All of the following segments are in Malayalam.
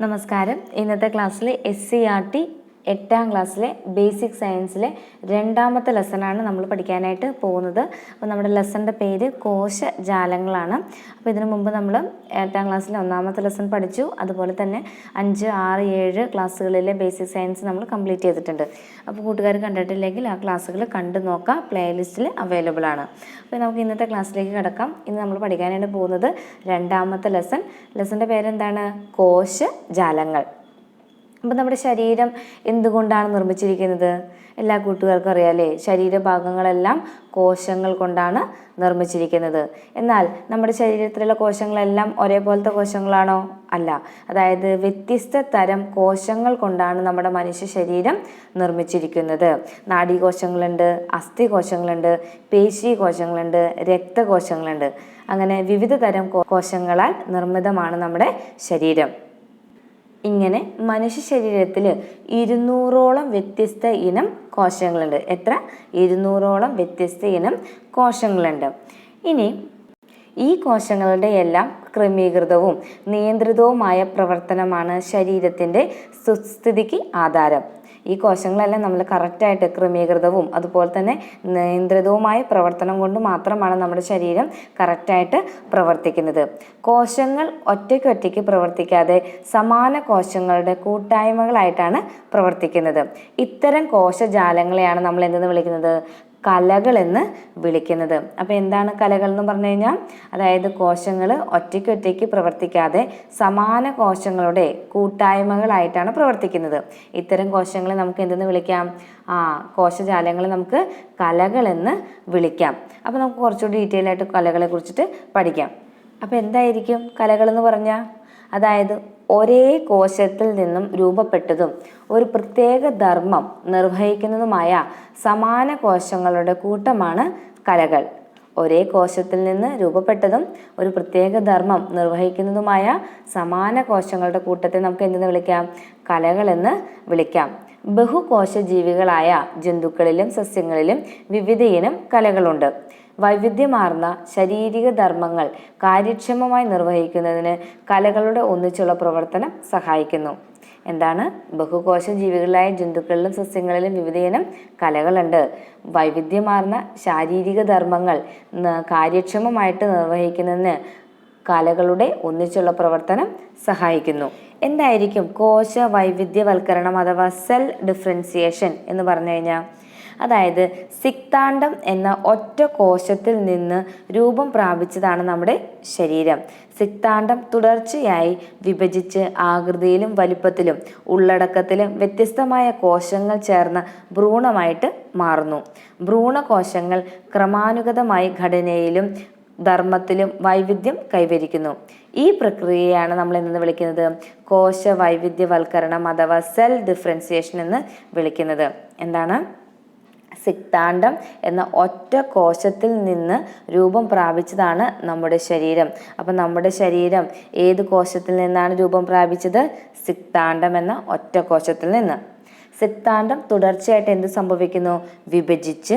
നമസ്കാരം. ഇന്നത്തെ ക്ലാസ്സിൽ എസ് സി ആർ ടി എട്ടാം ക്ലാസ്സിലെ ബേസിക് സയൻസിലെ രണ്ടാമത്തെ ലെസണാണ് നമ്മൾ പഠിക്കാനായിട്ട് പോകുന്നത്. അപ്പോൾ നമ്മുടെ ലെസണിന്റെ പേര് കോശജാലങ്ങളാണ്. അപ്പോൾ ഇതിനു മുമ്പ് നമ്മൾ എട്ടാം ക്ലാസ്സിലെ ഒന്നാമത്തെ ലെസൺ പഠിച്ചു. അതുപോലെ തന്നെ അഞ്ച് ആറ് ഏഴ് ക്ലാസ്സുകളിലെ ബേസിക് സയൻസ് നമ്മൾ കംപ്ലീറ്റ് ചെയ്തിട്ടുണ്ട്. അപ്പോൾ കൂട്ടുകാർ കണ്ടിട്ടില്ലെങ്കിൽ ആ ക്ലാസ്സുകൾ കണ്ടു നോക്കാം. പ്ലേലിസ്റ്റിൽ അവൈലബിൾ ആണ്. അപ്പോൾ നമുക്ക് ഇന്നത്തെ ക്ലാസ്സിലേക്ക് കിടക്കാം. ഇന്ന് നമ്മൾ പഠിക്കാനായിട്ട് പോകുന്നത് രണ്ടാമത്തെ ലെസൺ. ലെസന്റെ പേരെന്താണ്? കോശജാലങ്ങൾ. അപ്പം നമ്മുടെ ശരീരം എന്തുകൊണ്ടാണ് നിർമ്മിച്ചിരിക്കുന്നത്? എല്ലാ കൂട്ടുകാർക്കും അറിയാലേ ശരീരഭാഗങ്ങളെല്ലാം കോശങ്ങൾ കൊണ്ടാണ് നിർമ്മിച്ചിരിക്കുന്നത്. എന്നാൽ നമ്മുടെ ശരീരത്തിലുള്ള കോശങ്ങളെല്ലാം ഒരേപോലത്തെ കോശങ്ങളാണോ? അല്ല. അതായത് വ്യത്യസ്ത തരം കോശങ്ങൾ കൊണ്ടാണ് നമ്മുടെ മനുഷ്യ ശരീരം നിർമ്മിച്ചിരിക്കുന്നത്. നാഡീകോശങ്ങളുണ്ട് അസ്ഥി കോശങ്ങളുണ്ട് പേശി കോശങ്ങളുണ്ട് രക്തകോശങ്ങളുണ്ട്. അങ്ങനെ വിവിധ തരം കോശങ്ങളാൽ നിർമ്മിതമാണ് നമ്മുടെ ശരീരം. ഇങ്ങനെ മനുഷ്യ ശരീരത്തിൽ ഇരുന്നൂറോളം വ്യത്യസ്ത ഇനം കോശങ്ങളുണ്ട്. എത്ര? ഇരുന്നൂറോളം വ്യത്യസ്ത ഇനം കോശങ്ങളുണ്ട്. ഇനി ഈ കോശങ്ങളുടെ എല്ലാം ക്രമീകൃതവും നിയന്ത്രിതവുമായ പ്രവർത്തനമാണ് ശരീരത്തിന്റെ സുസ്ഥിതിക്ക് ആധാരം. ഈ കോശങ്ങളെല്ലാം നമ്മൾ കറക്റ്റായിട്ട് ക്രമീകൃതവും അതുപോലെ തന്നെ നിയന്ത്രിതവുമായ പ്രവർത്തനം കൊണ്ട് മാത്രമാണ് നമ്മുടെ ശരീരം കറക്റ്റായിട്ട് പ്രവർത്തിക്കുന്നത്. കോശങ്ങൾ ഒറ്റയ്ക്ക് പ്രവർത്തിക്കാതെ സമാന കോശങ്ങളുടെ കൂട്ടായ്മകളായിട്ടാണ് പ്രവർത്തിക്കുന്നത്. ഇത്തരം കോശജാലങ്ങളെയാണ് നമ്മൾ എന്തെന്ന് വിളിക്കുന്നത്? കലകൾ എന്ന് വിളിക്കുന്നത്. അപ്പോൾ എന്താണ് കലകൾ എന്ന് പറഞ്ഞു കഴിഞ്ഞാൽ? അതായത് കോശങ്ങൾ ഒറ്റയ്ക്ക് ഒറ്റയ്ക്ക് പ്രവർത്തിക്കാതെ സമാന കോശങ്ങളുടെ കൂട്ടായ്മകളായിട്ടാണ് പ്രവർത്തിക്കുന്നത്. ഇത്തരം കോശങ്ങളെ നമുക്ക് എന്തെന്ന് വിളിക്കാം? ആ കോശജാലങ്ങളെ നമുക്ക് കലകൾ എന്ന് വിളിക്കാം. അപ്പോൾ നമുക്ക് കുറച്ചുകൂടി ഡീറ്റെയിൽ ആയിട്ട് കലകളെ കുറിച്ചിട്ട് പഠിക്കാം. അപ്പോൾ എന്തായിരിക്കും കലകൾ എന്ന് പറഞ്ഞാൽ? അതായത് ഒരേ കോശത്തിൽ നിന്നും രൂപപ്പെട്ടതും ഒരു പ്രത്യേക ധർമ്മം നിർവഹിക്കുന്നതുമായ സമാന കോശങ്ങളുടെ കൂട്ടമാണ് കലകൾ. ഒരേ കോശത്തിൽ നിന്ന് രൂപപ്പെട്ടതും ഒരു പ്രത്യേക ധർമ്മം നിർവഹിക്കുന്നതുമായ സമാന കോശങ്ങളുടെ കൂട്ടത്തെ നമുക്ക് എന്തെന്ന് വിളിക്കാം? കലകളെന്ന് വിളിക്കാം. ബഹുകോശ ജീവികളായ ജന്തുക്കളിലും സസ്യങ്ങളിലും വിവിധ ഇനം കലകളുണ്ട്. വൈവിധ്യമാർന്ന ശാരീരിക ധർമ്മങ്ങൾ കാര്യക്ഷമമായി നിർവഹിക്കുന്നതിന് കലകളുടെ ഒന്നിച്ചുള്ള പ്രവർത്തനം സഹായിക്കുന്നു. എന്താണ്? ബഹുകോശ ജീവികളായ ജന്തുക്കളിലും സസ്യങ്ങളിലും വിവിധയിനം കലകളുണ്ട്. വൈവിധ്യമാർന്ന ശാരീരിക ധർമ്മങ്ങൾ കാര്യക്ഷമമായിട്ട് നിർവഹിക്കുന്നതിന് കലകളുടെ ഒന്നിച്ചുള്ള പ്രവർത്തനം സഹായിക്കുന്നു. എന്തായിരിക്കും? കോശ വൈവിധ്യവൽക്കരണം അഥവാ സെൽ ഡിഫറൻസിയേഷൻ എന്ന് പറഞ്ഞു കഴിഞ്ഞാൽ? അതായത് സിക്താണ്ഡം എന്ന ഒറ്റ കോശത്തിൽ നിന്ന് രൂപം പ്രാപിച്ചതാണ് നമ്മുടെ ശരീരം. സിക്താണ്ഡം തുടർച്ചയായി വിഭജിച്ച് ആകൃതിയിലും വലിപ്പത്തിലും ഉള്ളടക്കത്തിലും വ്യത്യസ്തമായ കോശങ്ങൾ ചേർന്ന ഭ്രൂണമായിട്ട് മാറുന്നു. ഭ്രൂണകോശങ്ങൾ ക്രമാനുഗതമായി ഘടനയിലും ധർമ്മത്തിലും വൈവിധ്യം കൈവരിക്കുന്നു. ഈ പ്രക്രിയയാണ് നമ്മൾ എന്ന് വിളിക്കുന്നത് കോശ വൈവിധ്യവൽക്കരണം അഥവാ സെൽ ഡിഫറൻസിയേഷൻ എന്ന് വിളിക്കുന്നത്. എന്താണ്? സിക്താണ്ഡം എന്ന ഒറ്റ കോശത്തിൽ നിന്ന് രൂപം പ്രാപിച്ചതാണ് നമ്മുടെ ശരീരം. അപ്പം നമ്മുടെ ശരീരം ഏത് കോശത്തിൽ നിന്നാണ് രൂപം പ്രാപിച്ചത്? സിക്താണ്ഡം എന്ന ഒറ്റ കോശത്തിൽ നിന്ന്. സിക്താണ്ഡം തുടർച്ചയായിട്ട് എന്ത് സംഭവിക്കുന്നു? വിഭജിച്ച്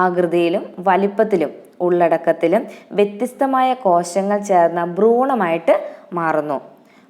ആകൃതിയിലും വലിപ്പത്തിലും ഉള്ളടക്കത്തിലും വ്യത്യസ്തമായ കോശങ്ങൾ ചേർന്ന ഭ്രൂണമായിട്ട് മാറുന്നു.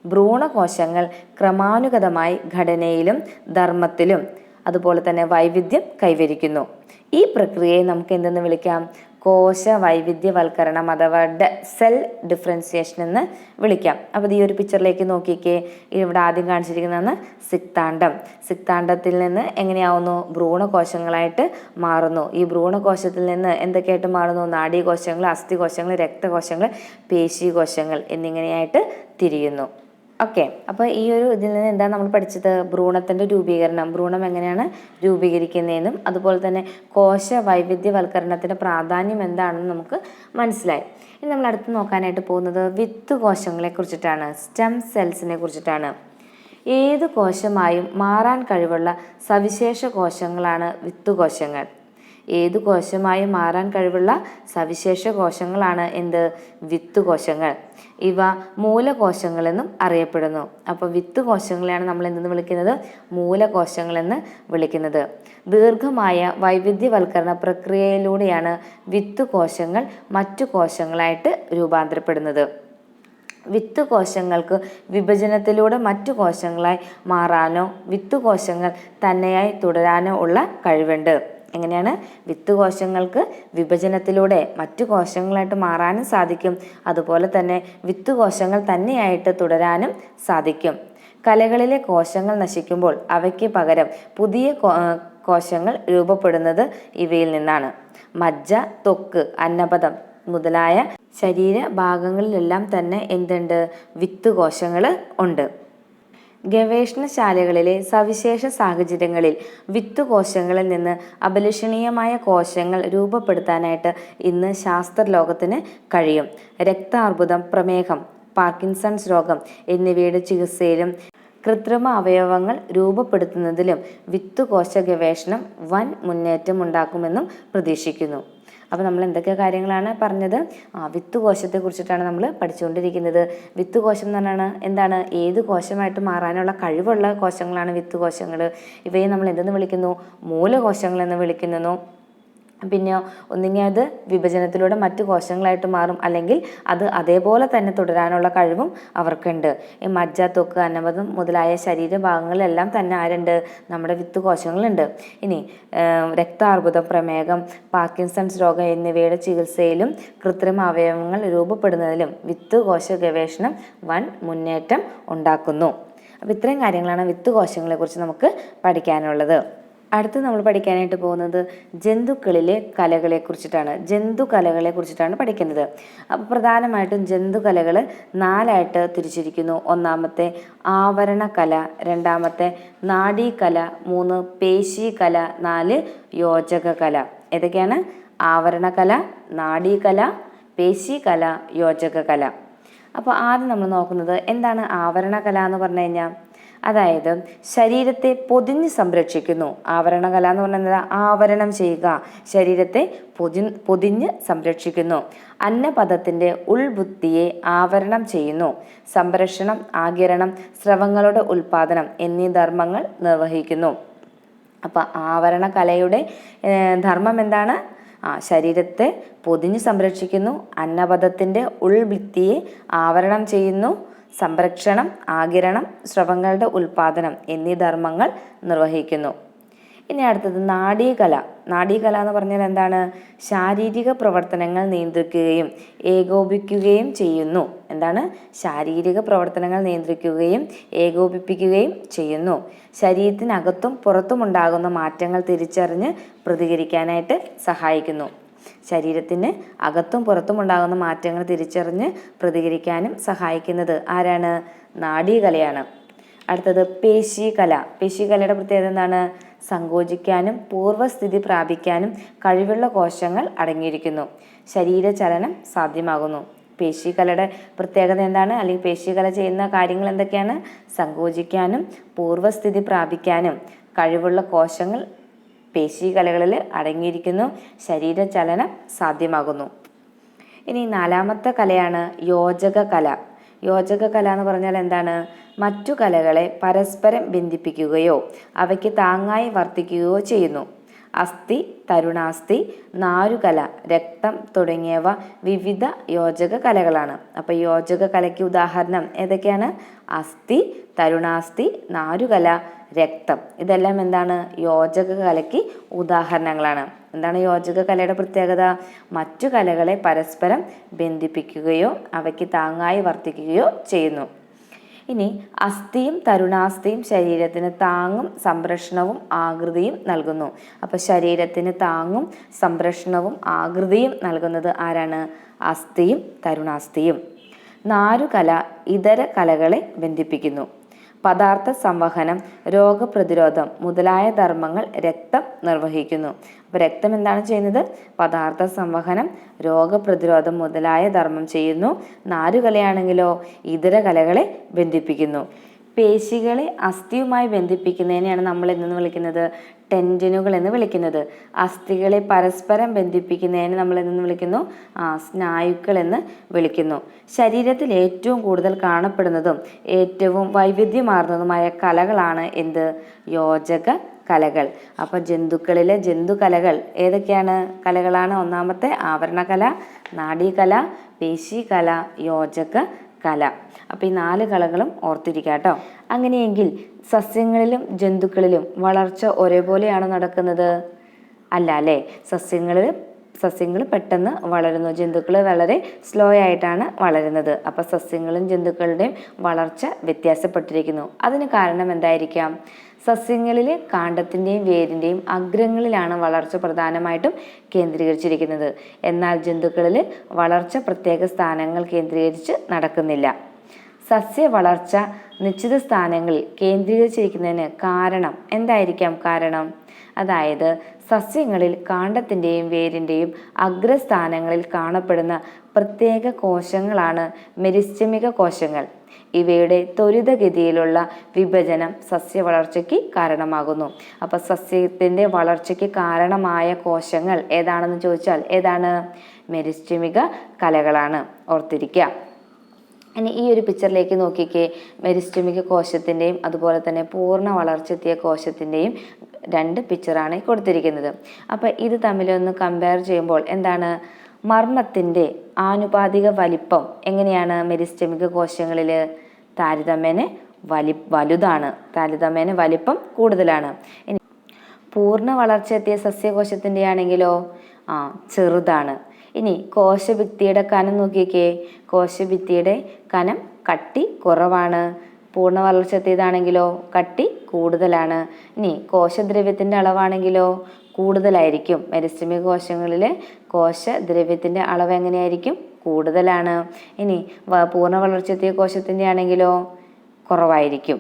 ഭ്രൂണകോശങ്ങൾ ക്രമാനുഗതമായി ഘടനയിലും ധർമ്മത്തിലും അതുപോലെ തന്നെ വൈവിധ്യം കൈവരിക്കുന്നു. ഈ പ്രക്രിയയെ നമുക്ക് എന്തെന്ന് വിളിക്കാം? കോശ വൈവിധ്യവൽക്കരണം അഥവാ സെൽ ഡിഫറൻസിയേഷൻ എന്ന് വിളിക്കാം. അപ്പോൾ ഈ ഒരു പിക്ചറിലേക്ക് നോക്കിക്കേ. ഇവിടെ ആദ്യം കാണിച്ചിരിക്കുന്നതാണ് സിക്താണ്ഡം സിക്താണ്ഡത്തിൽ നിന്ന് എങ്ങനെയാവുന്നു? ഭ്രൂണകോശങ്ങളായിട്ട് മാറുന്നു. ഈ ഭ്രൂണകോശത്തിൽ നിന്ന് എന്തൊക്കെയായിട്ട് മാറുന്നു? നാഡീകോശങ്ങൾ അസ്ഥികോശങ്ങൾ രക്തകോശങ്ങൾ പേശീകോശങ്ങൾ എന്നിങ്ങനെയായിട്ട് തിരിയുന്നു. ഓക്കെ അപ്പോൾ ഈ ഒരു ഇതിൽ നിന്ന് എന്താണ് നമ്മൾ പഠിച്ചത്? ഭ്രൂണത്തിന്റെ രൂപീകരണം. ഭ്രൂണം എങ്ങനെയാണ് രൂപീകരിക്കുന്നതെന്നും അതുപോലെ തന്നെ കോശ വൈവിധ്യവൽക്കരണത്തിന്റെ പ്രാധാന്യം എന്താണെന്ന് നമുക്ക് മനസ്സിലായി. ഇനി നമ്മൾ അടുത്ത് നോക്കാനായിട്ട് പോകുന്നത് വിത്ത് കോശങ്ങളെ കുറിച്ചിട്ടാണ് സ്റ്റെം സെൽസിനെ കുറിച്ചിട്ടാണ്. ഏത് കോശമായും മാറാൻ കഴിവുള്ള സവിശേഷ കോശങ്ങളാണ് വിത്ത് കോശങ്ങൾ. ഏത് കോശമായും മാറാൻ കഴിവുള്ള സവിശേഷ കോശങ്ങളാണ് എന്ത്? വിത്ത് കോശങ്ങൾ. ഇവ മൂലകോശങ്ങളെന്നും അറിയപ്പെടുന്നു. അപ്പോൾ വിത്ത് കോശങ്ങളെയാണ് നമ്മൾ എന്തെന്ന് വിളിക്കുന്നത്? മൂലകോശങ്ങളെന്ന് വിളിക്കുന്നത്. ദീർഘമായ വൈവിധ്യവൽക്കരണ പ്രക്രിയയിലൂടെയാണ് വിത്ത് കോശങ്ങൾ മറ്റു കോശങ്ങളായിട്ട് രൂപാന്തരപ്പെടുന്നത്. വിത്ത് കോശങ്ങൾക്ക് വിഭജനത്തിലൂടെ മറ്റു കോശങ്ങളായി മാറാനോ വിത്ത് കോശങ്ങൾ തന്നെയായി തുടരാനോ ഉള്ള കഴിവുണ്ട്. എങ്ങനെയാണ്? വിത്ത് കോശങ്ങൾക്ക് വിഭജനത്തിലൂടെ മറ്റു കോശങ്ങളായിട്ട് മാറാനും സാധിക്കും. അതുപോലെ തന്നെ വിത്ത് കോശങ്ങൾ തന്നെയായിട്ട് തുടരാനും സാധിക്കും. കലകളിലെ കോശങ്ങൾ നശിക്കുമ്പോൾ അവയ്ക്ക് പകരം പുതിയ കോശങ്ങൾ രൂപപ്പെടുന്നത് ഇവയിൽ നിന്നാണ്. മജ്ജ തൊക്ക് അന്നപദം മുതലായ ശരീര ഭാഗങ്ങളിലെല്ലാം തന്നെ എന്തുണ്ട്? വിത്ത് കോശങ്ങൾ ഉണ്ട്. ഗവേഷണശാലകളിലെ സവിശേഷ സാഹചര്യങ്ങളിൽ വിത്തുകോശങ്ങളിൽ നിന്ന് അപലഷണീയമായ കോശങ്ങൾ രൂപപ്പെടുത്താനായിട്ട് ഇന്ന് ശാസ്ത്രലോകത്തിന് കഴിയും. രക്താർബുദം പ്രമേഹം പാർക്കിൻസൺസ് രോഗം എന്നിവയുടെ ചികിത്സയിലും കൃത്രിമ അവയവങ്ങൾ രൂപപ്പെടുത്തുന്നതിലും വിത്തുകോശ ഗവേഷണം വൻ മുന്നേറ്റം ഉണ്ടാക്കുമെന്നും പ്രതീക്ഷിക്കുന്നു. അപ്പോൾ നമ്മൾ എന്തൊക്കെ കാര്യങ്ങളാണ് പറഞ്ഞത്? ആ വിത്ത് കോശത്തെ കുറിച്ചിട്ടാണ് നമ്മൾ പഠിച്ചുകൊണ്ടിരിക്കുന്നത്. വിത്ത് കോശം എന്ന് പറഞ്ഞാണ് എന്താണ്? ഏത് കോശമായിട്ട് മാറാനുള്ള കഴിവുള്ള കോശങ്ങളാണ് വിത്ത് കോശങ്ങൾ ഇവയെ നമ്മൾ എന്തെന്ന് വിളിക്കുന്നു? മൂലകോശങ്ങൾ എന്ന് വിളിക്കുന്നു. പിന്നെ ഒന്നുകിൽ അത് വിഭജനത്തിലൂടെ മറ്റു കോശങ്ങളായിട്ട് മാറും. അല്ലെങ്കിൽ അത് അതേപോലെ തന്നെ തുടരാനുള്ള കഴിവും അവർക്കുണ്ട്. ഈ മജ്ജ തൊക്ക് അന്നപദം മുതലായ ശരീരഭാഗങ്ങളിലെല്ലാം തന്നെ ആരുണ്ട്? നമ്മുടെ വിത്ത് കോശങ്ങളുണ്ട്. ഇനി രക്താർബുദം പ്രമേഹം പാർക്കിൻസൺസ് രോഗം എന്നിവയുടെ ചികിത്സയിലും കൃത്രിമ അവയവങ്ങൾ രൂപപ്പെടുന്നതിലും വിത്ത് കോശ ഗവേഷണം വൻ മുന്നേറ്റം ഉണ്ടാക്കുന്നു. അപ്പോൾ ഇത്രയും കാര്യങ്ങളാണ് വിത്ത് കോശങ്ങളെക്കുറിച്ച് നമുക്ക് പഠിക്കാനുള്ളത്. അടുത്ത് നമ്മൾ പഠിക്കാനായിട്ട് പോകുന്നത് ജന്തുക്കളിലെ കലകളെ കുറിച്ചിട്ടാണ്. ജന്തു കലകളെ കുറിച്ചിട്ടാണ് പഠിക്കുന്നത്. അപ്പോൾ പ്രധാനമായിട്ടും ജന്തു കലകൾ നാലായിട്ട് തിരിച്ചിരിക്കുന്നു. ഒന്നാമത്തെ ആവരണ കല രണ്ടാമത്തെ നാഡീകല മൂന്ന് പേശി കല നാല് യോജക കല. ഏതൊക്കെയാണ്? ആവരണ കല നാഡീകല പേശി കല യോജക കല. അപ്പോൾ ആദ്യം നമ്മൾ നോക്കുന്നത് എന്താണ് ആവരണ കല എന്ന് പറഞ്ഞു കഴിഞ്ഞാൽ? അതായത് ശരീരത്തെ പൊതിഞ്ഞ് സംരക്ഷിക്കുന്നു. ആവരണകല എന്ന് പറഞ്ഞാൽ ആവരണം ചെയ്യുക. ശരീരത്തെ പൊതി പൊതിഞ്ഞ് സംരക്ഷിക്കുന്നു. അന്നപദത്തിന്റെ ഉൾബുദ്ധിയെ ആവരണം ചെയ്യുന്നു. സംരക്ഷണം ആകിരണം സ്രവങ്ങളുടെ ഉൽപാദനം എന്നീ ധർമ്മങ്ങൾ നിർവഹിക്കുന്നു. അപ്പോൾ ആവരണ കലയുടെ ധർമ്മം എന്താണ്? ആ ശരീരത്തെ പൊതിഞ്ഞ് സംരക്ഷിക്കുന്നു. അന്നപദത്തിന്റെ ഉൾഭിത്തിയെ ആവരണം ചെയ്യുന്നു. സംരക്ഷണം ആകിരണം സ്രവങ്ങളുടെ ഉൽപാദനം എന്നീ ധർമ്മങ്ങൾ നിർവഹിക്കുന്നു. ഇനി അടുത്തത് നാഡീകല. നാഡീകല എന്ന് പറഞ്ഞാൽ എന്താണ്? ശാരീരിക പ്രവർത്തനങ്ങൾ നിയന്ത്രിക്കുകയും ഏകോപിക്കുകയും ചെയ്യുന്നു. എന്താണ്? ശാരീരിക പ്രവർത്തനങ്ങൾ നിയന്ത്രിക്കുകയും ഏകോപിപ്പിക്കുകയും ചെയ്യുന്നു. ശരീരത്തിനകത്തും പുറത്തും ഉണ്ടാകുന്ന മാറ്റങ്ങൾ തിരിച്ചറിഞ്ഞ് പ്രതികരിക്കാനായിട്ട് സഹായിക്കുന്നു. ശരീരത്തിന് അകത്തും പുറത്തും ഉണ്ടാകുന്ന മാറ്റങ്ങൾ തിരിച്ചറിഞ്ഞ് പ്രതികരിക്കാനും സഹായിക്കുന്നത് ആരാണ്? നാഡീകലയാണ് അടുത്തത് പേശീകല പേശീകലയുടെ പ്രത്യേകത എന്താണ്? സങ്കോചിക്കാനും പൂർവസ്ഥിതി പ്രാപിക്കാനും കഴിവുള്ള കോശങ്ങൾ അടങ്ങിയിരിക്കുന്നു. ശരീരചലനം സാധ്യമാകുന്നു. പേശീകലയുടെ പ്രത്യേകത എന്താണ്? അല്ലെങ്കിൽ പേശീകല ചെയ്യുന്ന കാര്യങ്ങൾ എന്തൊക്കെയാണ്? സങ്കോചിക്കാനും പൂർവസ്ഥിതി പ്രാപിക്കാനും കഴിവുള്ള കോശങ്ങൾ പേശീകലകളിൽ അടങ്ങിയിരിക്കുന്നു. ശരീരചലനം സാധ്യമാകുന്നു. ഇനി നാലാമത്തെ കലയാണ് യോജക കല യോജക കല എന്ന് പറഞ്ഞാൽ എന്താണ്? മറ്റു കലകളെ പരസ്പരം ബന്ധിപ്പിക്കുകയോ അവയ്ക്ക് താങ്ങായി വർത്തിക്കുകയോ ചെയ്യുന്നു. അസ്ഥി തരുണാസ്ഥി നാരുകല രക്തം തുടങ്ങിയവ വിവിധ യോജക കലകളാണ് അപ്പോൾ യോജക കലയ്ക്ക് ഉദാഹരണം ഏതൊക്കെയാണ്? അസ്ഥി തരുണാസ്ഥി നാരുകല രക്തം. ഇതെല്ലാം എന്താണ്? യോജക കലയ്ക്ക് ഉദാഹരണങ്ങളാണ്. എന്താണ് യോജക കലയുടെ പ്രത്യേകത? മറ്റു കലകളെ പരസ്പരം ബന്ധിപ്പിക്കുകയോ അവയ്ക്ക് താങ്ങായി വർത്തിക്കുകയോ ചെയ്യുന്നു. ഇനി അസ്ഥിയും തരുണാസ്ഥിയും ശരീരത്തിന് താങ്ങും സംരക്ഷണവും ആകൃതിയും നൽകുന്നു. അപ്പോൾ ശരീരത്തിന് താങ്ങും സംരക്ഷണവും ആകൃതിയും നൽകുന്നത് ആരാണ്? അസ്ഥിയും തരുണാസ്ഥിയും. നാരുകല ഇതര കലകളെ ബന്ധിപ്പിക്കുന്നു. പദാർത്ഥ സംവഹനം രോഗപ്രതിരോധം മുതലായ ധർമ്മങ്ങൾ രക്തം നിർവഹിക്കുന്നു. രക്തം എന്താണ് ചെയ്യുന്നത്? പദാർത്ഥ സംവഹനം രോഗപ്രതിരോധം മുതലായ ധർമ്മം ചെയ്യുന്നു. നാരുകലയാണെങ്കിലോ ഇതര കലകളെ ബന്ധിപ്പിക്കുന്നു. പേശികളെ അസ്ഥിയുമായി ബന്ധിപ്പിക്കുന്നതിനെയാണ് നമ്മൾ എന്ന് വിളിക്കുന്നത്? ടെൻഡിനുകൾ എന്ന് വിളിക്കുന്നത്. അസ്ഥികളെ പരസ്പരം ബന്ധിപ്പിക്കുന്നതിനെ നമ്മൾ എന്ന് വിളിക്കുന്നു? സ്നായുക്കൾ എന്ന് വിളിക്കുന്നു. ശരീരത്തിൽ ഏറ്റവും കൂടുതൽ കാണപ്പെടുന്നതും ഏറ്റവും വൈവിധ്യമാർന്നതുമായ കലകളാണ് എന്ത്? യോജക കലകൾ. അപ്പോൾ ജന്തുക്കളിലെ ജന്തുകലകൾ ഏതൊക്കെയാണ്? കലകളാണ് ഒന്നാമത്തെ ആവരണകല നാഡീകല പേശികല യോജക കല അപ്പോൾ ഈ നാല് കലകളും ഓർത്തിരിക്കുക കേട്ടോ. അങ്ങനെയെങ്കിൽ സസ്യങ്ങളിലും ജന്തുക്കളിലും വളർച്ച ഒരേപോലെയാണ് നടക്കുന്നത്? അല്ല അല്ലേ? സസ്യങ്ങളിൽ സസ്യങ്ങൾ പെട്ടെന്ന് വളരുന്നു. ജന്തുക്കൾ വളരെ സ്ലോ ആയിട്ടാണ് വളരുന്നത്. അപ്പോൾ സസ്യങ്ങളും ജന്തുക്കളുടെയും വളർച്ച വ്യത്യാസപ്പെട്ടിരിക്കുന്നു. അതിന് കാരണം എന്തായിരിക്കാം? സസ്യങ്ങളിൽ കാണ്ഡത്തിന്റെയും വേരിന്റെയും അഗ്രങ്ങളിലാണ് വളർച്ച പ്രധാനമായിട്ടും കേന്ദ്രീകരിച്ചിരിക്കുന്നത്. എന്നാൽ ജന്തുക്കളിൽ വളർച്ച പ്രത്യേക സ്ഥാനങ്ങൾ കേന്ദ്രീകരിച്ച് നടക്കുന്നില്ല. സസ്യ വളർച്ച നിശ്ചിത സ്ഥാനങ്ങളിൽ കേന്ദ്രീകരിച്ചിരിക്കുന്നതിന് കാരണം എന്തായിരിക്കാം? കാരണം? അതായത് സസ്യങ്ങളിൽ കാണ്ഡത്തിന്റെയും വേരിന്റെയും അഗ്രസ്ഥാനങ്ങളിൽ കാണപ്പെടുന്ന പ്രത്യേക കോശങ്ങളാണ് മെരിസ്റ്റമിക കോശങ്ങൾ. ഇവയുടെ ത്വരിതഗതിയിലുള്ള വിഭജനം സസ്യവളർച്ചയ്ക്ക് കാരണമാകുന്നു. അപ്പോൾ സസ്യത്തിന്റെ വളർച്ചയ്ക്ക് കാരണമായ കോശങ്ങൾ ഏതാണെന്ന് ചോദിച്ചാൽ ഏതാണ്? മെരിസ്റ്റമിക കലകളാണ്. ഓർത്തിരിക്കുക ഇനി ഈ ഒരു പിക്ചറിലേക്ക് നോക്കിക്കേ. മെരിസ്റ്റമിക കോശത്തിന്റെയും അതുപോലെ തന്നെ പൂർണ വളർച്ചെത്തിയ കോശത്തിന്റെയും രണ്ട് പിക്ചറാണ് കൊടുത്തിരിക്കുന്നത്. അപ്പോൾ ഇത് തമ്മിലൊന്ന് കമ്പയർ ചെയ്യുമ്പോൾ എന്താണ്? മർമ്മത്തിന്റെ ആനുപാതിക വലിപ്പം എങ്ങനെയാണ് മെരിസ്റ്റമിക കോശങ്ങളിൽ താരതമ്യേന വലി വലുതാണ്. താരതമ്യേന വലിപ്പം കൂടുതലാണ്. ഇനി പൂർണ വളർച്ചയെത്തിയ സസ്യകോശത്തിന്റെ ആണെങ്കിലോ ആ ചെറുതാണ്. ഇനി കോശഭിത്തിയുടെ കനം നോക്കിയേക്കേ. കോശഭിത്തിയുടെ കനം കട്ടി കുറവാണ്. പൂർണ വളർച്ചെത്തിയതാണെങ്കിലോ കട്ടി കൂടുതലാണ്. ഇനി കോശദ്രവ്യത്തിന്റെ അളവാണെങ്കിലോ? കൂടുതലായിരിക്കും. മെരിസ്റ്റമിക കോശങ്ങളിലെ കോശദ്രവ്യത്തിന്റെ അളവ് എങ്ങനെയായിരിക്കും? കൂടുതലാണ്. ഇനി പൂർണ വളർച്ചെത്തിയ കോശത്തിന്റെ ആണെങ്കിലോ കുറവായിരിക്കും.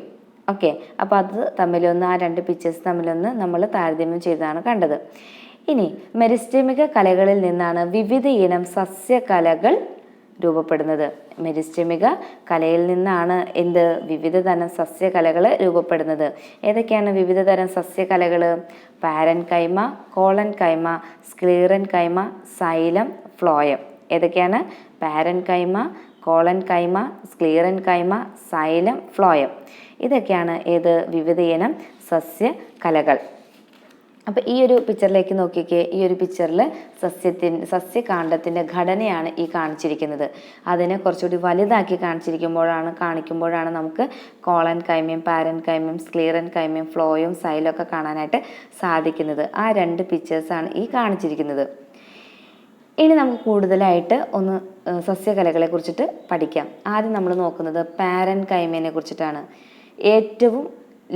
ഓക്കെ. അപ്പോൾ അത് തമ്മിലൊന്ന് ആ രണ്ട് പിക്ചേഴ്സ് തമ്മിലൊന്ന് നമ്മൾ താരതമ്യം ചെയ്താണ് കണ്ടത്. ഇനി മെരിസ്റ്റമിക കലകളിൽ നിന്നാണ് വിവിധ ഇനം സസ്യകലകൾ രൂപപ്പെടുന്നത്. മെരിസ്റ്റമിക കലയിൽ നിന്നാണ് എന്ത് വിവിധ തരം സസ്യകലകൾ രൂപപ്പെടുന്നത്. ഏതൊക്കെയാണ് വിവിധതരം സസ്യകലകൾ parenchyma collenchyma sclerenchyma xylem phloem. ഏതൊക്കെയാണ്? Parenchyma collenchyma sclerenchyma xylem phloem. ഇതൊക്കെയാണ് ഏത് വിവിധ ഇനം സസ്യകലകൾ. അപ്പോൾ ഈ ഒരു പിക്ചറിലേക്ക് നോക്കിക്കേ. ഈ ഒരു പിക്ചറിൽ സസ്യത്തിൻ സസ്യകാന്ഡത്തിന്റെ ഘടനയാണ് ഈ കാണിച്ചിരിക്കുന്നത്. അതിനെ കുറച്ചുകൂടി വലുതാക്കി കാണിച്ചിരിക്കുമ്പോഴാണ് കാണിക്കുമ്പോഴാണ് നമുക്ക് കോളൻ കൈമ്യം പാരൻ കൈമ്യം സ്ക്ലീറൻ കൈമ്യം ഫ്ലോയും സൈലും ഒക്കെ കാണാനായിട്ട് സാധിക്കുന്നത്. ആ രണ്ട് പിക്ചേഴ്സാണ് ഈ കാണിച്ചിരിക്കുന്നത്. ഇനി നമുക്ക് കൂടുതലായിട്ട് ഒന്ന് സസ്യകലകളെ കുറിച്ചിട്ട് പഠിക്കാം. ആദ്യം നമ്മൾ നോക്കുന്നത് പാരൻ കൈമേനെ കുറിച്ചിട്ടാണ്. ഏറ്റവും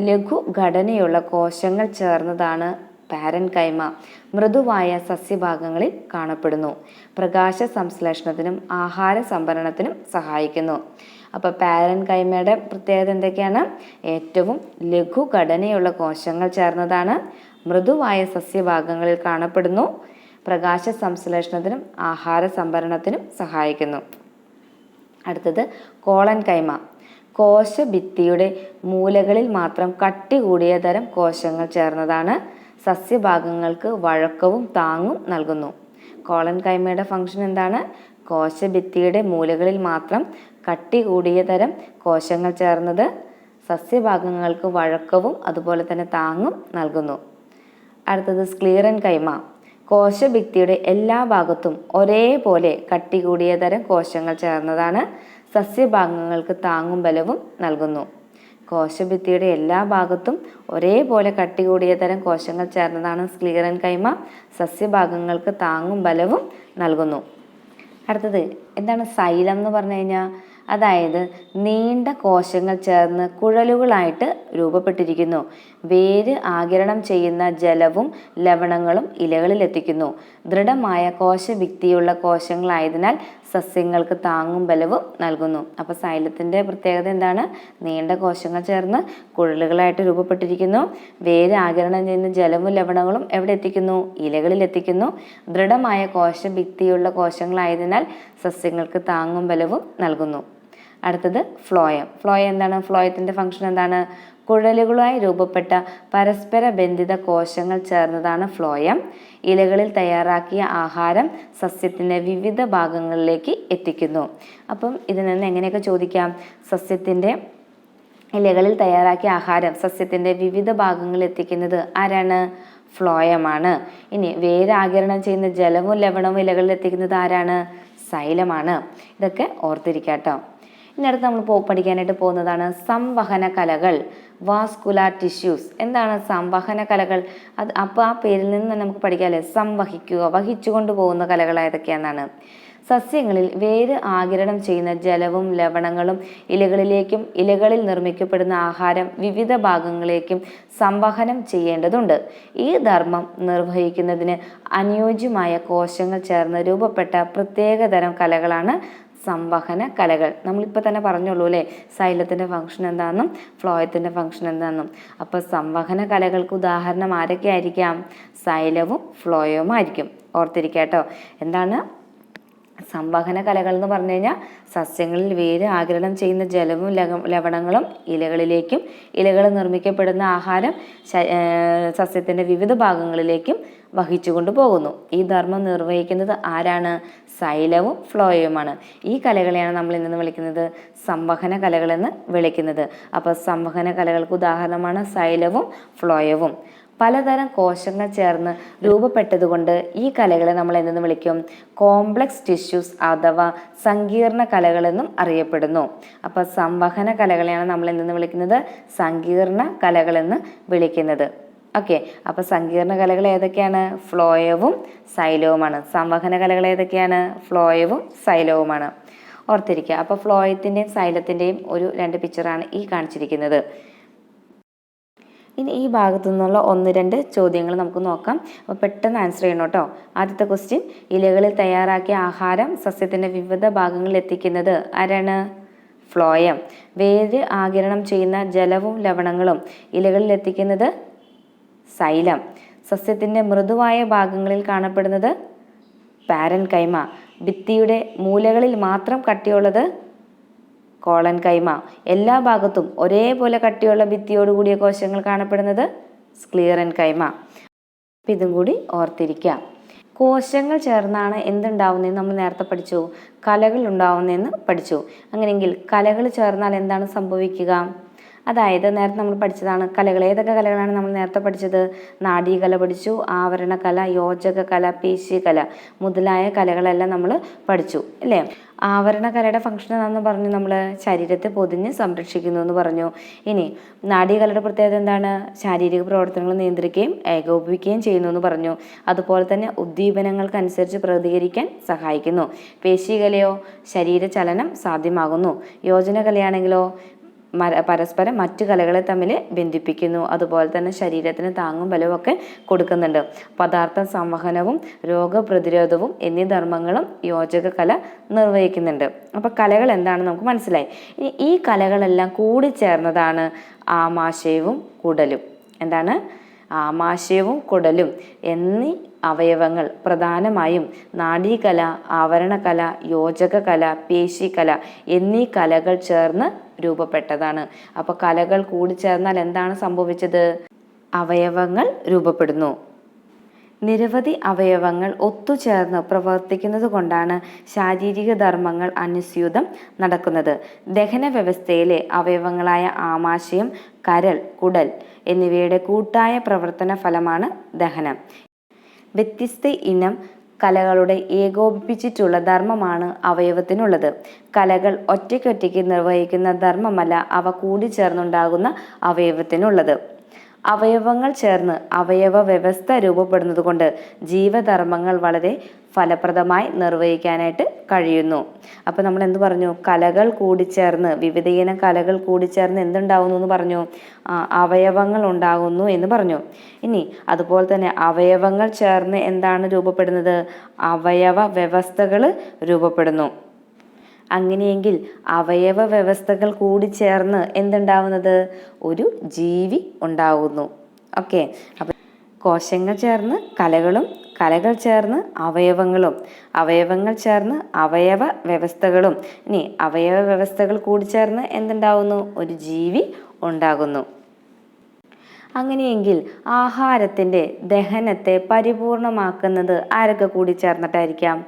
ലഘു ഘടനയുള്ള കോശങ്ങൾ ചേർന്നതാണ് പാരൻ കൈമ മൃദുവായ സസ്യഭാഗങ്ങളിൽ കാണപ്പെടുന്നു. പ്രകാശ സംശ്ലേഷണത്തിനും ആഹാര സംഭരണത്തിനും സഹായിക്കുന്നു. അപ്പോൾ പാരൻ കൈമയുടെ പ്രത്യേകത എന്തൊക്കെയാണ്? ഏറ്റവും ലഘുഘടനയുള്ള കോശങ്ങൾ ചേർന്നതാണ്. മൃദുവായ സസ്യഭാഗങ്ങളിൽ കാണപ്പെടുന്നു. പ്രകാശ സംശ്ലേഷണത്തിനും ആഹാര സംഭരണത്തിനും സഹായിക്കുന്നു. അടുത്തത് കോളൻ കൈമ കോശഭിത്തിയുടെ മൂലകളിൽ മാത്രം കട്ടി കൂടിയ തരം കോശങ്ങൾ ചേർന്നതാണ്. സസ്യഭാഗങ്ങൾക്ക് വഴക്കവും താങ്ങും നൽകുന്നു. കോളൻ കൈമയുടെ ഫംഗ്ഷൻ എന്താണ്? കോശഭിത്തിയുടെ മൂലകളിൽ മാത്രം കട്ടി കൂടിയ തരം കോശങ്ങൾ ചേർന്നത് സസ്യഭാഗങ്ങൾക്ക് വഴക്കവും അതുപോലെ തന്നെ താങ്ങും നൽകുന്നു. അടുത്തത് സ്ക്ലീറൻ കൈമ. കോശഭിത്തിയുടെ എല്ലാ ഭാഗത്തും ഒരേപോലെ കട്ടി കൂടിയ തരം കോശങ്ങൾ ചേർന്നതാണ് സസ്യഭാഗങ്ങൾക്ക് താങ്ങും ബലവും നൽകുന്നു. കോശഭിത്തിയുടെ എല്ലാ ഭാഗത്തും ഒരേപോലെ കട്ടി കൂടിയ തരം കോശങ്ങൾ ചേർന്നതാണ് സ്ക്ലീറൻ കൈമ. സസ്യഭാഗങ്ങൾക്ക് താങ്ങും ബലവും നൽകുന്നു. അടുത്തത് എന്താണ് സൈലം എന്ന് പറഞ്ഞു കഴിഞ്ഞാൽ അതായത് നീണ്ട കോശങ്ങൾ ചേർന്ന് കുഴലുകളായിട്ട് രൂപപ്പെട്ടിരിക്കുന്നു. വേര് ആകിരണം ചെയ്യുന്ന ജലവും ലവണങ്ങളും ഇലകളിൽ എത്തിക്കുന്നു ദൃഢമായ കോശഭിത്തിയുള്ള കോശങ്ങളായതിനാൽ സസ്യങ്ങൾക്ക് താങ്ങും ബലവും നൽകുന്നു. അപ്പോൾ സൈലത്തിന്റെ പ്രത്യേകത എന്താണ്? നീണ്ട കോശങ്ങൾ ചേർന്ന് കുഴലുകളായിട്ട് രൂപപ്പെട്ടിരിക്കുന്നു. വേര് ആകിരണം ചെയ്യുന്ന ജലവും ലവണങ്ങളും എവിടെ എത്തിക്കുന്നു? ഇലകളിൽ എത്തിക്കുന്നു. ദൃഢമായ കോശഭിത്തിയുള്ള കോശങ്ങളായതിനാൽ സസ്യങ്ങൾക്ക് താങ്ങും ബലവും നൽകുന്നു. അടുത്തത് ഫ്ലോയം. ഫ്ലോയം എന്താണ്? ഫ്ലോയത്തിന്റെ ഫംഗ്ഷൻ എന്താണ്? കുഴലുകളുമായി രൂപപ്പെട്ട പരസ്പര ബന്ധിത കോശങ്ങൾ ചേർന്നതാണ് ഫ്ലോയം. ഇലകളിൽ തയ്യാറാക്കിയ ആഹാരം സസ്യത്തിന്റെ വിവിധ ഭാഗങ്ങളിലേക്ക് എത്തിക്കുന്നു. അപ്പം ഇതിൽ നിന്ന് എങ്ങനെയൊക്കെ ചോദിക്കാം? സസ്യത്തിന്റെ ഇലകളിൽ തയ്യാറാക്കിയ ആഹാരം സസ്യത്തിന്റെ വിവിധ ഭാഗങ്ങളിൽ എത്തിക്കുന്നത് ആരാണ്? ഫ്ലോയമാണ്. ഇനി വേരാകിരണം ചെയ്യുന്ന ജലവും ലവണവും ഇലകളിൽ എത്തിക്കുന്നത് ആരാണ്? സൈലമാണ്. ഇതൊക്കെ ഓർത്തിരിക്കാട്ടോ. ഇനി അടുത്ത് നമ്മൾ പോ പഠിക്കാനായിട്ട് പോകുന്നതാണ് സംവഹന കലകൾ വാസ്കുലാർ ടിഷ്യൂസ്. എന്താണ് സംവഹന കലകൾ? അത് അപ്പോൾ ആ പേരിൽ നിന്ന് നമുക്ക് പഠിക്കാമല്ലേ സംവഹിക്കുക വഹിച്ചുകൊണ്ട് പോകുന്ന കലകൾ ഏതൊക്കെയാണെന്നാണ്. സസ്യങ്ങളിൽ വേര് ആകിരണം ചെയ്യുന്ന ജലവും ലവണങ്ങളും ഇലകളിലേക്കും ഇലകളിൽ നിർമ്മിക്കപ്പെടുന്ന ആഹാരം വിവിധ ഭാഗങ്ങളിലേക്കും സംവഹനം ചെയ്യേണ്ടതുണ്ട്. ഈ ധർമ്മം നിർവഹിക്കുന്നതിന് അനുയോജ്യമായ കോശങ്ങൾ ചേർന്ന് രൂപപ്പെട്ട പ്രത്യേകതരം കലകളാണ് സംവഹന കലകൾ. നമ്മളിപ്പോൾ തന്നെ പറഞ്ഞുള്ളൂ അല്ലേ? സൈലത്തിന്റെ ഫംഗ്ഷൻ എന്താണെന്നും ഫ്ലോയത്തിന്റെ ഫംഗ്ഷൻ എന്താണെന്നും അപ്പോൾ സംവഹന കലകൾക്ക് ഉദാഹരണം ആരൊക്കെ ആയിരിക്കാം? സൈലവും ഫ്ലോയവും ആയിരിക്കും. ഓർത്തിരിക്കുക കേട്ടോ എന്താണ്? സംവഹന കലകൾ എന്ന് പറഞ്ഞു കഴിഞ്ഞാൽ സസ്യങ്ങളിൽ വേര് ആഗിരണം ചെയ്യുന്ന ജലവും ലവ ലവണങ്ങളും ഇലകളിലേക്കും ഇലകൾ നിർമ്മിക്കപ്പെടുന്ന ആഹാരം സസ്യത്തിന്റെ വിവിധ ഭാഗങ്ങളിലേക്കും വഹിച്ചുകൊണ്ട് പോകുന്നു. ഈ ധർമ്മം നിർവഹിക്കുന്നത് ആരാണ്? സൈലവും ഫ്ലോയവുമാണ്. ഈ കലകളെയാണ് നമ്മൾ ഇന്ന് വിളിക്കുന്നത് സംവഹന കലകളെന്ന് വിളിക്കുന്നത്. അപ്പോൾ സംവഹന കലകൾക്ക് ഉദാഹരണമാണ് സൈലവും ഫ്ലോയവും. പലതരം കോശങ്ങൾ ചേർന്ന് രൂപപ്പെട്ടതുകൊണ്ട് ഈ കലകളെ നമ്മൾ എന്തെന്ന് വിളിക്കും? കോംപ്ലക്സ് ടിഷ്യൂസ് അഥവാ സങ്കീർണ കലകളെന്നും അറിയപ്പെടുന്നു. അപ്പോൾ സംവഹന കലകളെയാണ് നമ്മൾ എന്തെന്ന് വിളിക്കുന്നത്? സങ്കീർണ കലകളെന്ന് വിളിക്കുന്നത്. ഓക്കെ അപ്പോൾ സങ്കീർണ കലകൾ ഏതൊക്കെയാണ്? ഫ്ലോയവും സൈലവുമാണ്. സംവഹന കലകൾ ഏതൊക്കെയാണ്? ഫ്ലോയവും സൈലവുമാണ്. ഓർത്തിരിക്കുക. അപ്പോൾ ഫ്ലോയത്തിന്റെയും സൈലത്തിന്റെയും ഒരു രണ്ട് പിക്ചറാണ് ഈ കാണിച്ചിരിക്കുന്നത്. ഇനി ഈ ഭാഗത്തു നിന്നുള്ള ഒന്ന് രണ്ട് ചോദ്യങ്ങൾ നമുക്ക് നോക്കാം. അപ്പോൾ പെട്ടെന്ന് ആൻസർ ചെയ്യണം കേട്ടോ. ആദ്യത്തെ ക്വസ്റ്റ്യൻ ഇലകളിൽ തയ്യാറാക്കിയ ആഹാരം സസ്യത്തിന്റെ വിവിധ ഭാഗങ്ങളിൽ എത്തിക്കുന്നത് ആരാണ്? ഫ്ലോയം. വേര് ആകിരണം ചെയ്യുന്ന ജലവും ലവണങ്ങളും ഇലകളിൽ എത്തിക്കുന്നത് സൈലം. സസ്യത്തിന്റെ മൃദുവായ ഭാഗങ്ങളിൽ കാണപ്പെടുന്നത് പാരൻ കൈമ ഭിത്തിയുടെ മൂലകളിൽ മാത്രം കട്ടിയുള്ളത് കോളൻ കൈമ. എല്ലാ ഭാഗത്തും ഒരേപോലെ കട്ടിയുള്ള ഭിത്തിയോടുകൂടിയ കോശങ്ങൾ കാണപ്പെടുന്നത് സ്ക്ലിയറൻ കൈമ അപ്പം ഇതും കൂടി ഓർത്തിരിക്കുക കോശങ്ങൾ ചേർന്നാണ് എന്തുണ്ടാവുന്നതെന്ന് നമ്മൾ നേരത്തെ പഠിച്ചു. കലകൾ ഉണ്ടാവുന്നതെന്ന് പഠിച്ചു. അങ്ങനെയെങ്കിൽ കലകൾ ചേർന്നാൽ എന്താണ് സംഭവിക്കുക? അതായത് നേരത്തെ നമ്മൾ പഠിച്ചതാണ് കലകൾ. ഏതൊക്കെ കലകളാണ് നമ്മൾ നേരത്തെ പഠിച്ചത്? നാടീകല പഠിച്ചു ആവരണകല യോജക കല പേശികല മുതലായ കലകളെല്ലാം നമ്മൾ പഠിച്ചു അല്ലേ? ആവരണകലയുടെ ഫംഗ്ഷൻ എന്താണെന്ന് പറഞ്ഞു നമ്മൾ ശരീരത്തെ പൊതിഞ്ഞ് സംരക്ഷിക്കുന്നു എന്ന് പറഞ്ഞു. ഇനി നാഡീകലയുടെ പ്രത്യേകത എന്താണ്? ശാരീരിക പ്രവർത്തനങ്ങൾ നിയന്ത്രിക്കുകയും ഏകോപിപ്പിക്കുകയും ചെയ്യുന്നു എന്ന് പറഞ്ഞു. അതുപോലെ തന്നെ ഉദ്ദീപനങ്ങൾക്കനുസരിച്ച് പ്രതികരിക്കാൻ സഹായിക്കുന്നു. പേശികലയോ ശരീരചലനം സാധ്യമാകുന്നു. യോജന കലയാണെങ്കിലോ പരസ്പരം മറ്റു കലകളെ തമ്മിൽ ബന്ധിപ്പിക്കുന്നു. അതുപോലെ തന്നെ ശരീരത്തിന് താങ്ങും ബലവുമൊക്കെ കൊടുക്കുന്നുണ്ട്. പദാർത്ഥ സംവഹനവും രോഗപ്രതിരോധവും എന്നീ ധർമ്മങ്ങളും യോജക കല നിർവഹിക്കുന്നുണ്ട്. അപ്പോൾ കലകൾ എന്താണെന്ന് നമുക്ക് മനസ്സിലായി. ഇനി ഈ കലകളെല്ലാം കൂടി ചേർന്നതാണ് ആമാശയവും കുടലും. എന്താണ്? ആമാശയവും കുടലും എന്നീ അവയവങ്ങൾ പ്രധാനമായും നാഡീകല ആവരണകല യോജക കല പേശികല എന്നീ കലകൾ ചേർന്ന് രൂപപ്പെട്ടതാണ്. അപ്പോൾ കലകൾ കൂടിച്ചേർന്നാൽ എന്താണ് സംഭവിച്ചത്? അവയവങ്ങൾ രൂപപ്പെടുന്നു. നിരവധി അവയവങ്ങൾ ഒത്തുചേർന്ന് പ്രവർത്തിക്കുന്നത് കൊണ്ടാണ് ശാരീരിക ധർമ്മങ്ങൾ അനുസ്യൂതം നടക്കുന്നത്. ദഹന വ്യവസ്ഥയിലെ അവയവങ്ങളായ ആമാശയം കരൾ കുടൽ എന്നിവയുടെ കൂട്ടായ പ്രവർത്തന ഫലമാണ് ദഹനം. വ്യത്യസ്ത ഇനം കലകളുടെ ഏകോപിപ്പിച്ചിട്ടുള്ള ധർമ്മമാണ് അവയവത്തിനുള്ളത്. കലകൾ ഒറ്റയ്ക്കൊറ്റയ്ക്ക് നിർവഹിക്കുന്ന ധർമ്മമല്ല അവ കൂടിച്ചേർന്നുണ്ടാകുന്ന അവയവത്തിനുള്ളത്. അവയവങ്ങൾ ചേർന്ന് അവയവ വ്യവസ്ഥ രൂപപ്പെടുന്നത് കൊണ്ട് ജീവധർമ്മങ്ങൾ വളരെ ഫലപ്രദമായി നിർവഹിക്കാനായിട്ട് കഴിയുന്നു. അപ്പോൾ നമ്മൾ എന്ത് പറഞ്ഞു? കലകൾ കൂടിച്ചേർന്ന് വിവിധയിനം കലകൾ കൂടിച്ചേർന്ന് എന്തുണ്ടാകുന്നു എന്ന് പറഞ്ഞു? അവയവങ്ങൾ ഉണ്ടാകുന്നു എന്ന് പറഞ്ഞു. ഇനി അതുപോലെ തന്നെ അവയവങ്ങൾ ചേർന്ന് എന്താണ് രൂപപ്പെടുന്നത്? അവയവ വ്യവസ്ഥകൾ രൂപപ്പെടുന്നു. അങ്ങനെയെങ്കിൽ അവയവ വ്യവസ്ഥകൾ കൂടി ചേർന്ന് എന്തുണ്ടാവുന്നത്? ഒരു ജീവി ഉണ്ടാകുന്നു ഓക്കെ. അപ്പം കോശങ്ങൾ ചേർന്ന് കലകളും കലകൾ ചേർന്ന് അവയവങ്ങളും അവയവങ്ങൾ ചേർന്ന് അവയവ വ്യവസ്ഥകളും. ഇനി അവയവ വ്യവസ്ഥകൾ കൂടി ചേർന്ന് എന്തുണ്ടാവുന്നു? ഒരു ജീവി ഉണ്ടാകുന്നു. അങ്ങനെയെങ്കിൽ ആഹാരത്തിന്റെ ദഹനത്തെ പരിപൂർണമാക്കുന്നത് ആരൊക്കെ കൂടി ചേർന്നിട്ടായിരിക്കാം?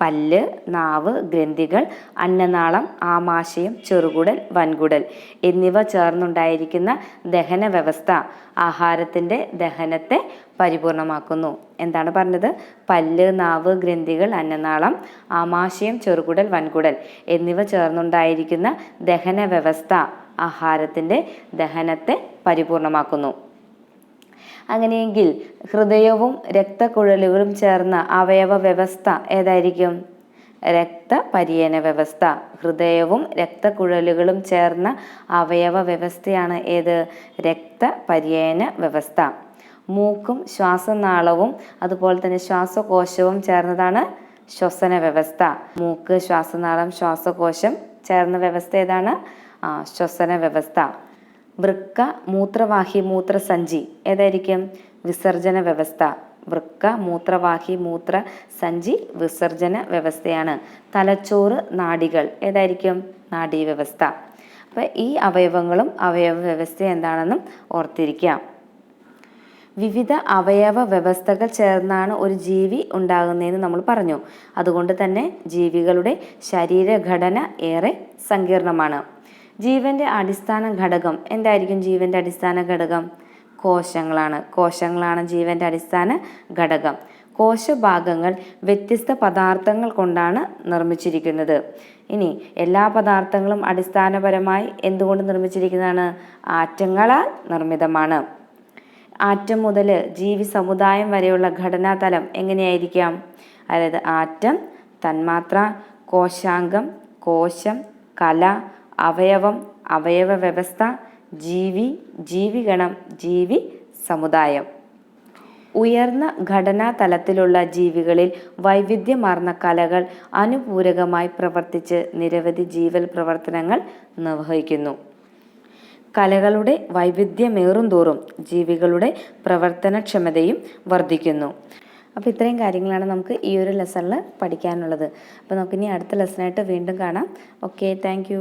പല്ല് നാവ് ഗ്രന്ഥികൾ അന്നനാളം ആമാശയം ചെറുകുടൽ വൻകുടൽ എന്നിവ ചേർന്നുണ്ടായിരിക്കുന്ന ദഹന വ്യവസ്ഥ ആഹാരത്തിന്റെ ദഹനത്തെ പരിപൂർണമാക്കുന്നു. എന്താണ് പറഞ്ഞത്? പല്ല് നാവ് ഗ്രന്ഥികൾ അന്നനാളം ആമാശയം ചെറുകുടൽ വൻകുടൽ എന്നിവ ചേർന്നുണ്ടായിരിക്കുന്ന ദഹന വ്യവസ്ഥ ആഹാരത്തിന്റെ ദഹനത്തെ പരിപൂർണമാക്കുന്നു. അങ്ങനെയെങ്കിൽ ഹൃദയവും രക്തക്കുഴലുകളും ചേർന്ന അവയവ വ്യവസ്ഥ ഏതായിരിക്കും? രക്തപര്യന വ്യവസ്ഥ ഹൃദയവും രക്തക്കുഴലുകളും ചേർന്ന അവയവ വ്യവസ്ഥയാണ് ഏത്? രക്തപര്യന വ്യവസ്ഥ മൂക്കും ശ്വാസനാളവും അതുപോലെ തന്നെ ശ്വാസകോശവും ചേർന്നതാണ് ശ്വസന വ്യവസ്ഥ മൂക്ക് ശ്വാസനാളം ശ്വാസകോശം ചേർന്ന വ്യവസ്ഥ ഏതാണ്? ശ്വസന വ്യവസ്ഥ വൃക്ക മൂത്രവാഹി മൂത്രസഞ്ചി. ഏതായിരിക്കും? വിസർജന വ്യവസ്ഥ. വൃക്ക മൂത്രവാഹി മൂത്ര സഞ്ചി വിസർജന വ്യവസ്ഥയാണ്. തലച്ചോറ് നാഡികൾ ഏതായിരിക്കും? നാഡീ വ്യവസ്ഥ. അപ്പം ഈ അവയവങ്ങളും അവയവ വ്യവസ്ഥ എന്താണെന്നും ഓർത്തിരിക്കാം വിവിധ അവയവ വ്യവസ്ഥകൾ ചേർന്നാണ് ഒരു ജീവി ഉണ്ടാകുന്നതെന്ന് നമ്മൾ പറഞ്ഞു. അതുകൊണ്ട് തന്നെ ജീവികളുടെ ശരീരഘടന ഏറെ സങ്കീർണമാണ്. ജീവന്റെ അടിസ്ഥാന ഘടകം എന്തായിരിക്കും ജീവന്റെ അടിസ്ഥാന ഘടകം? കോശങ്ങളാണ്. കോശങ്ങളാണ് ജീവന്റെ അടിസ്ഥാന ഘടകം. കോശഭാഗങ്ങൾ വ്യത്യസ്ത പദാർത്ഥങ്ങൾ കൊണ്ടാണ് നിർമ്മിച്ചിരിക്കുന്നത്. ഇനി എല്ലാ പദാർത്ഥങ്ങളും അടിസ്ഥാനപരമായി എന്തുകൊണ്ട് നിർമ്മിച്ചിരിക്കുന്നതാണ്? ആറ്റങ്ങളാൽ നിർമ്മിതമാണ്. ആറ്റം മുതൽ ജീവി സമുദായം വരെയുള്ള ഘടനാതലം എങ്ങനെയായിരിക്കാം? അതായത് ആറ്റം തന്മാത്ര കോശാംഗം കോശം കല അവയവം അവയവ വ്യവസ്ഥ ജീവി ജീവിഗണം ജീവി സമുദായം. ഉയർന്ന ഘടനാ തലത്തിലുള്ള ജീവികളിൽ വൈവിധ്യമാർന്ന കലകൾ അനുപൂരകമായി പ്രവർത്തിച്ച് നിരവധി ജീവൽ പ്രവർത്തനങ്ങൾ നിർവഹിക്കുന്നു. കലകളുടെ വൈവിധ്യമേറും തോറും ജീവികളുടെ പ്രവർത്തനക്ഷമതയും വർദ്ധിക്കുന്നു. അപ്പോൾ ഇത്രയും കാര്യങ്ങളാണ് നമുക്ക് ഈ ഒരു ലെസണിൽ പഠിക്കാനുള്ളത്. അപ്പോൾ നമുക്കിനി അടുത്ത ലെസണായിട്ട് വീണ്ടും കാണാം. Okay thank